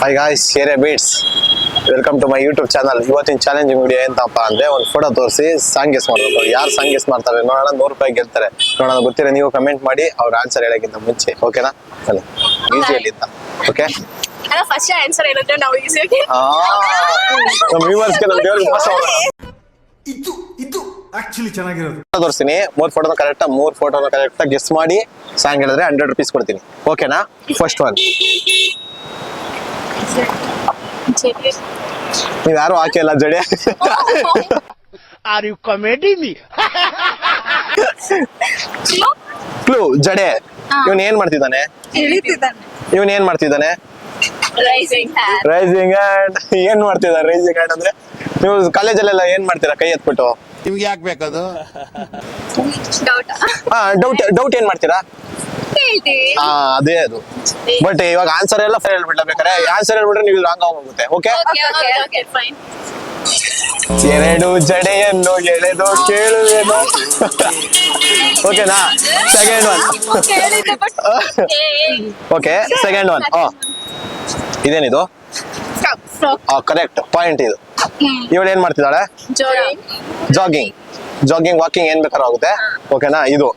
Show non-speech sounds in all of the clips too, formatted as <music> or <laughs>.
Hi guys here beats welcome to my YouTube channel ಇವತ್ತಿನ challenging video ಏನಪ್ಪ ಅಂದ್ರೆ ಒಂದು ಫೋಟೋ ತೋರಿಸಿ ಸಾಂಗ್ ಗೆಸ್ ಮಾಡಬೇಕು. ಯಾರು ಸಾಂಗ್ ಗೆಸ್ ಮಾಡ್ತಾರೆ ನೋಡೋಣ ನೂರು ರೂಪಾಯಿ ಗೆಲ್ತಾರೆ. ನೋಡೋಣ ಗೊತ್ತಿರೋ ನೀವು ಕಮೆಂಟ್ ಮಾಡಿ ಅವ್ರ ಆನ್ಸರ್ ಹೇಳೋಕ್ಕಿಂತ ಮುಂಚೆ ಓಕೆನಾ ಬನ್ನಿ ಈಸಿಯಲ್ಲಿ ಅಂತ ಓಕೆ ಅಲ್ಲ ಫಸ್ಟ್ ಆನ್ಸರ್ ಹೇಳಿದ್ರೆ ನಾವು ಈಸಿಯಾಗಿ ನಮ್ಮ ವ್ಯೂವರ್ಸ್ಗೆ ನಮ್ಮ ದೇವ್ರಿಗೆ ಮೋಸ ಇದು ಇದು ಆಕ್ಚುಲಿ ಚೆನ್ನಾಗಿರೋದು. ಫೋಟೋ ತೋರಿಸ್ತೀನಿ. ಮೂರ್ ಫೋಟೋನ ಕರೆಕ್ಟ್ ಮೂರ್ ಫೋಟೋನ ಕರೆಕ್ಟ್ ಗೆಸ್ ಮಾಡಿ ಸಾಂಗ್ ಹೇಳಿದ್ರೆ ಹಂಡ್ರೆಡ್ ರುಪೀಸ್ ಕೊಡ್ತೀನಿ. ಓಕೆನಾ ಫಸ್ಟ್ ಒನ್ ನೀವ್ ಯಾರು ಹಾಕಿಲ್ಲ ಜಡೆ? Are you comedy me clue ಜಡೆ. ಇವನ್ ಏನ್ ಮಾಡ್ತಿದ್ದಾನೆ? ಇವನ್ ಏನ್ ಮಾಡ್ತಿದ್ದಾನೆ? ರೈಸಿಂಗ್ ಹ್ಯಾಂಡ್ ಏನ್ ಮಾಡ್ತಿದ್ದಾರೆ ರೈಸಿಂಗ್ ಹ್ಯಾಂಡ್ ಅಂದ್ರೆ? ನೀವು ಕಾಲೇಜಲ್ಲೆಲ್ಲ ಏನ್ ಮಾಡ್ತೀರಾ ಕೈ ಎತ್ಬಿಟ್ಟು? ನಿಮ್ಗೆ ಯಾಕೆ ಬೇಕದು? ಡೌಟ್ ಡೌಟ್ ಏನ್ ಮಾಡ್ತೀರಾ? ಹೇಳ್ತೀವಿ ಹಾ ಅದೇ ಅದು. ಬಟ್ ಇವಾಗ ಆನ್ಸರ್ ಎಲ್ಲ ಹೇಳ್ಬಿಡ್ಲ ಬೇಕಾರೆ ಆನ್ಸರ್ ಹೇಳ್ಬಿಟ್ರೆ ನೀವು ರಾಂಗ್ ಆಗೋಗುತ್ತೆ okay okay okay okay fine ಎರಡು ಜಡೆಯನ್ನು ಎಳೆದು ಕೇಳುವೆನು. ಓಕೆನಾ second one okay second one ಹಾ ಇದೇನಿದು? ಕರೆಕ್ಟ್ ಪಾಯಿಂಟ್ ಇದು. ಇವಳು ಏನ್ ಮಾಡ್ತಿದ್ದಾಳೆ? ಜಾಗಿಂಗ್ ಜಾಗಿಂಗ್ ವಾಕಿಂಗ್ ಏನ್ ಬೇಕಾದ್ರೂ ಆಗುತ್ತೆ. ಓಕೆನಾ ಇದು.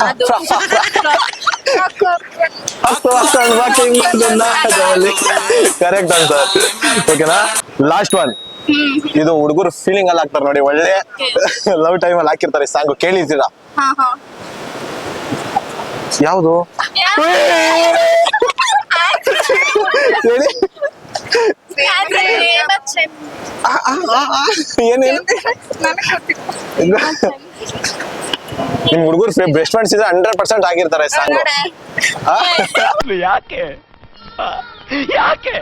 ಅದು. ಕರೆಕ್ಟ್ ಆನ್ಸರ್ ಓಕೆನಾ ಲಾಸ್ಟ್ ಒನ್ ಇದು ಹುಡುಗರು ಫೀಲಿಂಗ್ ಅಲ್ಲಿ ಹಾಕ್ತಾರೆ ನೋಡಿ ಒಳ್ಳೆ ಲವ್ ಟೈಮ್ ಅಲ್ಲಿ ಹಾಕಿರ್ತಾರೆ ಸಾಂಗ್ ಕೇಳಿದ್ದೀರಾ? ಹಾ ಹಾ. ಯಾವುದು? ಹೇಳಿ. ಏನೇನು? ನಿಮ್ ಹುಡುಗರು ಬೆಸ್ಟ್ ಫ್ರೆಂಡ್ಸ್ ಇದ್ರೆ ಹಂಡ್ರೆಡ್ ಪರ್ಸೆಂಟ್ ಆಗಿರ್ತಾರೆ ಸಾಂಗ್ ಯಾಕೆ? ಯಾಕೆ?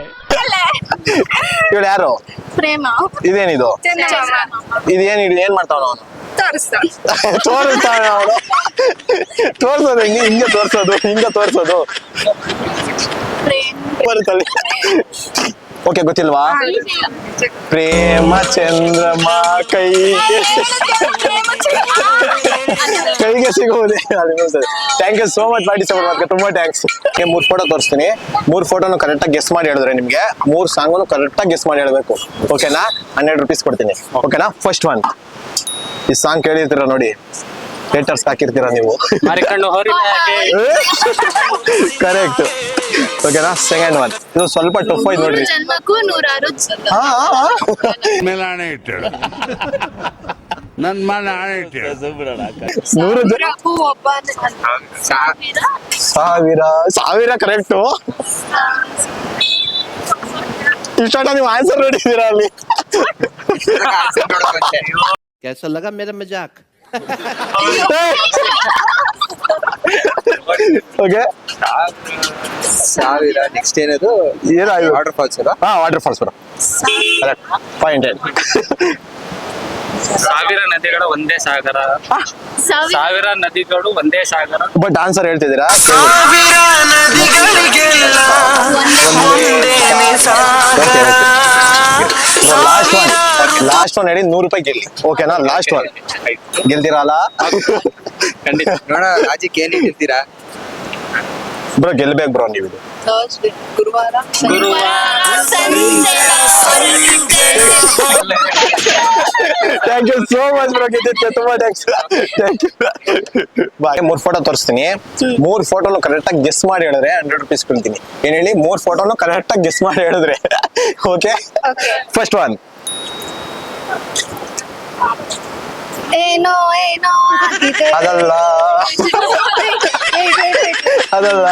ಇವಳು ಯಾರು? ಪ್ರೇಮ. ಇದೇನಿದು? ಇದೇನ್ ಇದು ಏನ್ ಮಾಡ್ತಾವ ಅವನು? ತೋರಿಸ್ತಾನೆ ತೋರಿಸ್ತಾನೆ ಅವನು. ತೋರ್ಸೋದು ಹಿಂಗೆ ಹಿಂಗೆ ತೋರ್ಸೋದು ಹಿಂಗೆ ತೋರ್ಸೋದು. ಪ್ರೇಮ. ಬರುತ್ತಲ್ಲಿ. ಓಕೆ ಗೊತ್ತಿಲ್ವಾ? ಪ್ರೇಮ ಚಂದ್ರಮ ಕೈಗೆ ಕೈಗೆ ಸಿಗುವುದೇ thank you so much participate ಮಾಡೋದಕ್ಕೆ ತುಂಬಾ ಥ್ಯಾಂಕ್ಸ್ ಮೂರ್ ಫೋಟೋ ತೋರಿಸ್ತೀನಿ. ಮೂರ್ ಫೋಟೋನು ಕರೆಕ್ಟಾಗಿ ಗೆಸ್ ಮಾಡಿ ಹೇಳಿದ್ರೆ ನಿಮ್ಗೆ. ಮೂರ್ ಸಾಂಗು ಕರೆಕ್ಟಾಗಿ ಗೆಸ್ ಮಾಡಿ ಹೇಳ್ಬೇಕು. ಓಕೆನಾ ಹನ್ನೆರಡು ರುಪೀಸ್ ಕೊಡ್ತೀನಿ. ಓಕೆನಾ ಫಸ್ಟ್ ಒನ್ ಈ ಸಾಂಗ್ ಕೇಳಿರ್ತೀರ ನೋಡಿ. ಥಿಯೇಟರ್ಸ್ ಹಾಕಿರ್ತೀರ ನೀವು. ಕರೆಕ್ಟ್ ಓಕೆನಾ ಸೆಕೆಂಡ್ ಒನ್ ಇದು ಸ್ವಲ್ಪ ಟಫ್ ಆಯ್ತು ನೋಡ್ರಿ. ನನ್ ಮನೆ ಹಣೆ ಇಟ್ಟಳು ನೂರು ಜನ ನೂರಕ್ಕೂ ಒಬ್ಬ ಸಾವಿರ ಸಾವಿರ ಸಾವಿರ ಕರೆಕ್ಟು ಇಷ್ಟ ನೀವು ಆನ್ಸರ್ ನೋಡಿದ್ದೀರಾ ಅಲ್ಲಿ कैसा लगा मेरा मजाक ಓಕೆ <laughs> ಸಾವಿರ ನೆಕ್ಸ್ಟ್ ಏನದು ಏನಾಯ್ತು ವಾಟರ್ ಫಾಲ್ಸ್ ಅಲ್ಲ ಹಾ ವಾಟರ್ ಫಾಲ್ಸ್ ಬರೋ ಕರೆಕ್ಟ್ ಪಾಯಿಂಟ್ ಸಾವಿರ ನದಿಗಳು ಒಂದೇ ಸಾಗರ. ಸಾವಿರ ಸಾವಿರ ನದಿಗಳು ಒಂದೇ ಸಾಗರ. ಬಟ್ ಆನ್ಸರ್ ಹೇಳ್ತಿದ್ದೀರಾ? ಲಾಸ್ಟ್ ಒನ್ ಲಾಸ್ಟ್ ಒನ್ ಹೇಳಿ ನೂರು ರೂಪಾಯಿ ಗೆಲ್ಲಿ. ಓಕೆನಾ ಲಾಸ್ಟ್ ಒನ್ ಗೆಲ್ದಿರಲ್ಲ ಖಂಡಿತ. ನೋಡ ರಾಜ್ಯಕ್ಕೆ ಏನ್ ಇಟ್ಟಿರ್ತೀರಾ ಬ್ರೋ ಗೆಲ್ಬೇಕು ಬ್ರೋ ನೀವು. ಗುರುವಾರ ಗುರುವಾರ. Thank you so much bro ತುಂಬಾ ಥ್ಯಾಂಕ್ಸ್ ಥ್ಯಾಂಕ್ ಯು ಬಾಯ್ ಮೂರ್ ಫೋಟೋ ತೋರಿಸ್ತೀನಿ. ಮೂರ್ ಫೋಟೋನು ಕರೆಕ್ಟ್ ಆಗಿ ಗೆಸ್ ಮಾಡಿ ಹೇಳಿದ್ರೆ ಹಂಡ್ರೆಡ್ ರುಪೀಸ್ ಕೊಡ್ತೀನಿ. ಏನ್ ಹೇಳಿ ಮೂರ್ ಫೋಟೋನು ಕರೆಕ್ಟ್ ಆಗಿ ಗೆಸ್ ಮಾಡಿ ಹೇಳಿದ್ರೆ. ಓಕೆ ಫಸ್ಟ್ ಒನ್ ಏನೋ ಏನೋ. ಅದಲ್ಲ. <laughs> ಅದಲ್ಲ.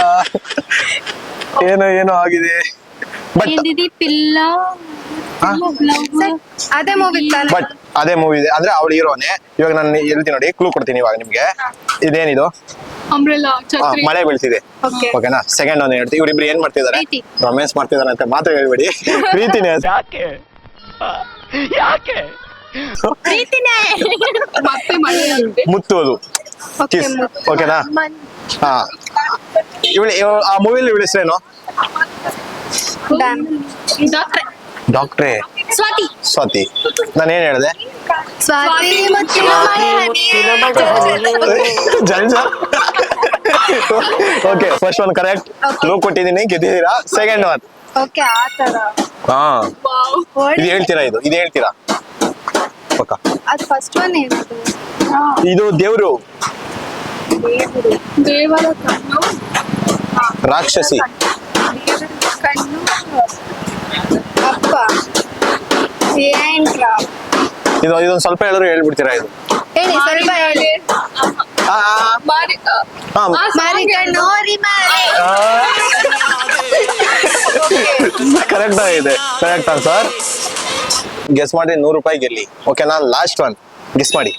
ಏನೋ ಏನೋ ಆಗಿದೆ. ಏನಿದೆ ಪಿಲ್ಲ ಅದೇ ಮೂವಿ ಬಟ್ ಅದೇ ಮೂವಿ ಇದೆ. ಅಂದ್ರೆ ಅವಳು ಹೀರೋನೆ ಇವಾಗ ನಾನು ಹೇಳ್ತೀನಿ ನೋಡಿ ಕ್ಲೂ ಕೊಡ್ತೀನಿ ಇವಾಗ ನಿಮ್ಗೆ. ಇದೇನಿದು? ಅಂಬ್ರೆಲಾ ಆ, ಮಳೆ ಬೀಳ್ತಿದೆ Okay. ಓಕೆನಾ ಸೆಕೆಂಡ್ ಒಂದು ಹೇಳ್ತೀವಿ ಇವ್ರಿಬ್ರು ಏನ್ ಮಾಡ್ತಿದಾರೆ ಪ್ರೀತಿ. ರೊಮ್ಯಾನ್ಸ್ ಮಾಡ್ತಿದಾರೆ ಅಂತ ಮಾತ್ರ ಹೇಳ್ಬೇಡಿ. <laughs> ಪ್ರೀತಿನೇ ಅದು. ಯಾಕೆ? ಯಾಕೆ? ಪ್ರೀತಿನೇ. ಮತ್ತೆ ಮಳೆ ಮುತ್ತು ಅದು Okay, ಕಿಸ್ ಮುತ್ತು. ಓಕೆನಾ ಹಾ. ಇವಳು ಆ ಮೂವಿಲಿ ಇವಳು ಹೆಸರೇನು? ಡಾಕ್ಟ್ರೇ. ಸ್ವಾತಿ. ಸ್ವಾತಿ. ನಾನು ಏನ್ ಹೇಳಿದೆ? ಸ್ವಾತಿ ಮುತ್ತಿನ ಮಳೆ ಹನಿ. ಜಂಜ okay first one correct clue ಕೊಟ್ಟಿದ್ದೀನಿ ಗೆದ್ದಿದ್ದೀರಾ? ಸೆಕೆಂಡ್ ಒನ್ ಓಕೆ ಆ ತರ ಹಾ. ಇದು ಹೇಳ್ತೀರಾ ಇದು? ಇದು ಹೇಳ್ತೀರಾ? ಪಕ್ಕ. ಅದು ಫಸ್ಟ್ ಒನ್ ಏನದು ಇದು ದೇವ್ರು. ದೇವರ. ಕಣ್ಣು. ರಾಕ್ಷಸಿ. ಅಪ್ಪ. ಏನ್ರ? ಇದು ಇದೊಂದು ಸ್ವಲ್ಪ ಹೇಳಿದ್ರು ಹೇಳ್ಬಿಡ್ತೀರಾ ಇದು? ಹೇಳಿ ಸ್ವಲ್ಪ ಹೇಳಿ. ಆ, ಆ, ಮಾರಿ ಆ. ಮಾರಿ ಕಣ್ಣು ಓರಿ ಮಾರಿ. ಕರೆಕ್ಟ್ ಆಗಿದೆ ಕರೆಕ್ಟ್ ಆನ್ಸರ್ ಗೆಸ್ ಮಾಡಿ ನೂರು ರೂಪಾಯಿ ಗೆಲ್ಲಿ. ಓಕೆನಾ ಲಾಸ್ಟ್ ಒನ್ ಗೆಸ್ ಮಾಡಿ.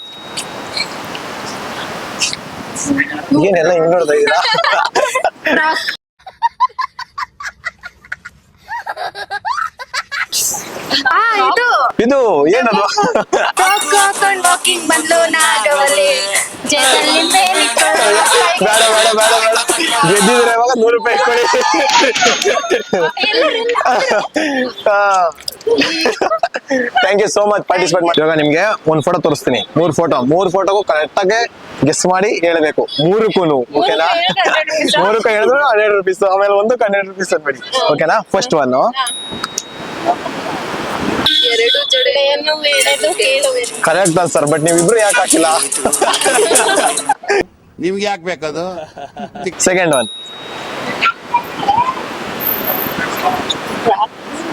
ಏನೆಲ್ಲ ಹಿಂಗ್ ನೋಡ್ತಾ ಇದ್ದೀರಾ ಆ ಇದು. ಇದು ಏನದು? ಹಾಕೊಂಡ್ ವಾಕಿಂಗ್ ಬಂದ್ಲು ನಾಡೋಲೆ. ಜೇದಲ್ಲಿ ಮೇಲಿಟ್ಕೊಂಡು ಬೇಡ ಬೇಡ ಬೇಡ ಬೇಡ. ಗೆದ್ದಿದ್ರೆ ಇವಾಗ ನೂರು ರೂಪಾಯಿ ಕೊಡಿ. Thank you so much participate ಮಾಡಿ. ಇವಾಗ ನಿಮ್ಗೆ ಒಂದ್ ಫೋಟೋ ತೋರಿಸ್ತೀನಿ. ಮೂರು ಫೋಟೋ ಮೂರು ಫೋಟೋಗೂ ಕರೆಕ್ಟ್ ಆಗಿ ಗೆಸ್ ಮಾಡಿ ಹೇಳ್ಬೇಕು. ಮೂರಕ್ಕೂ ಓಕೆನಾ ಮೂರಕ್ಕೂ ಹೇಳಿದ್ರು ಹಂಡ್ರೆಡ್ ರುಪೀಸ್ ಆಮೇಲೆ ಒಂದು ಹಂಡ್ರೆಡ್ ರುಪೀಸ್ ಅನ್ಬೇಡಿ ಓಕೆನಾ ಫಸ್ಟ್ ಒನ್ ಜಡೆಯನ್ನು ಎಳೆದು ಕೇಳುವೆನು ಕರೆಕ್ಟ್ ಸರ್ ಬಟ್ ನೀವಿಬ್ರು ಯಾಕೆ ಹಾಕಿಲ್ಲ? ನಿಮ್ಗೆ ಯಾಕೆ ಬೇಕದು? ಸೆಕೆಂಡ್ ಒನ್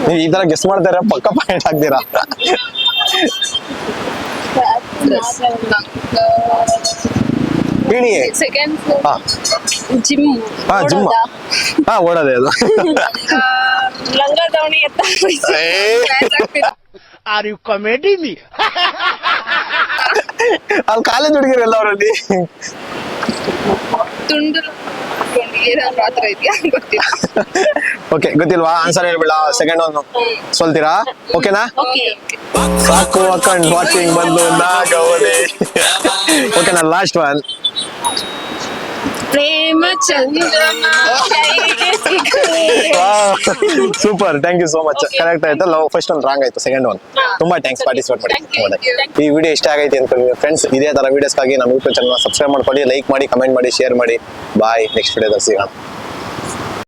ನೀವು ಈ ತರ ಗೆಸ್ ಮಾಡ್ತಾರೆ ಪಕ್ಕ ಪಾಯಿಂಟ್ ಹಾಕ್ತೀರಾ? ಹೇಳಿ ಸೆಕೆಂಡ್ ಹಾ. ಜಿಮ್ ಹಾ ಜಿಮ್ ಹಾ ಓಡೋದೆ ಅದು. ಲಂಗ ದಾವಣಿ ಎತ್ತ. ಆರ್ ಯು ಕಾಮಿಡಿ ಮೀ ಅಲ್ಲಿ ಕಾಲೇಜ್ ಹುಡುಗಿರಲ್ಲ ಅವರಲ್ಲಿ ತುಂಡು ಏನಾದ್ರು ಆತರ ಇದೆಯಾ ಗೊತ್ತಿಲ್ಲ. ಓಕೆ ಗೊತ್ತಿಲ್ವಾ? ಆನ್ಸರ್ ಹೇಳ್ಬಿಡ ಸೆಕೆಂಡ್ ಒಂದು ಸೋಲ್ತೀರಾ? ಓಕೆನಾ ಓಕೆ ಸಾಕು ಹಾಕೊಂಡ್ ವಾಕಿಂಗ್ ಬಂದು ನಾಗವಲೆ ಓಕೆನಾ last one Prema. Super thank you so much correct ಆಯ್ತು? ಲವ್ ಫಸ್ಟ್ ಒಂದು ರಾಂಗ್ ಆಯ್ತು ಸೆಕೆಂಡ್ ಒನ್ ತುಂಬಾ ಥ್ಯಾಂಕ್ಸ್ ಪಾರ್ಟಿಸಿಪೇಟ್ ಮಾಡಿ. ಈ ವಿಡಿಯೋ ಇಷ್ಟ ಆಗೈತೆ ಅಂತ ಫ್ರೆಂಡ್ಸ್ ಇದೇ ತರ ವಿಡಿಯೋಸ್ಗಾಗಿ ನಮ್ಮ ಯೂಟ್ಯೂಬ್ ಚಾನಲ್ ಸಬ್ಸ್ಕ್ರೈಬ್ ಮಾಡ್ಕೊಳ್ಳಿ ಲೈಕ್ ಮಾಡಿ ಕಮೆಂಟ್ ಮಾಡಿ ಶೇರ್ ಮಾಡಿ. ಬಾಯ್ ನೆಕ್ಸ್ಟ್ ವಿಡಿಯೋದಲ್ಲಿ ಸಿಗೋಣ.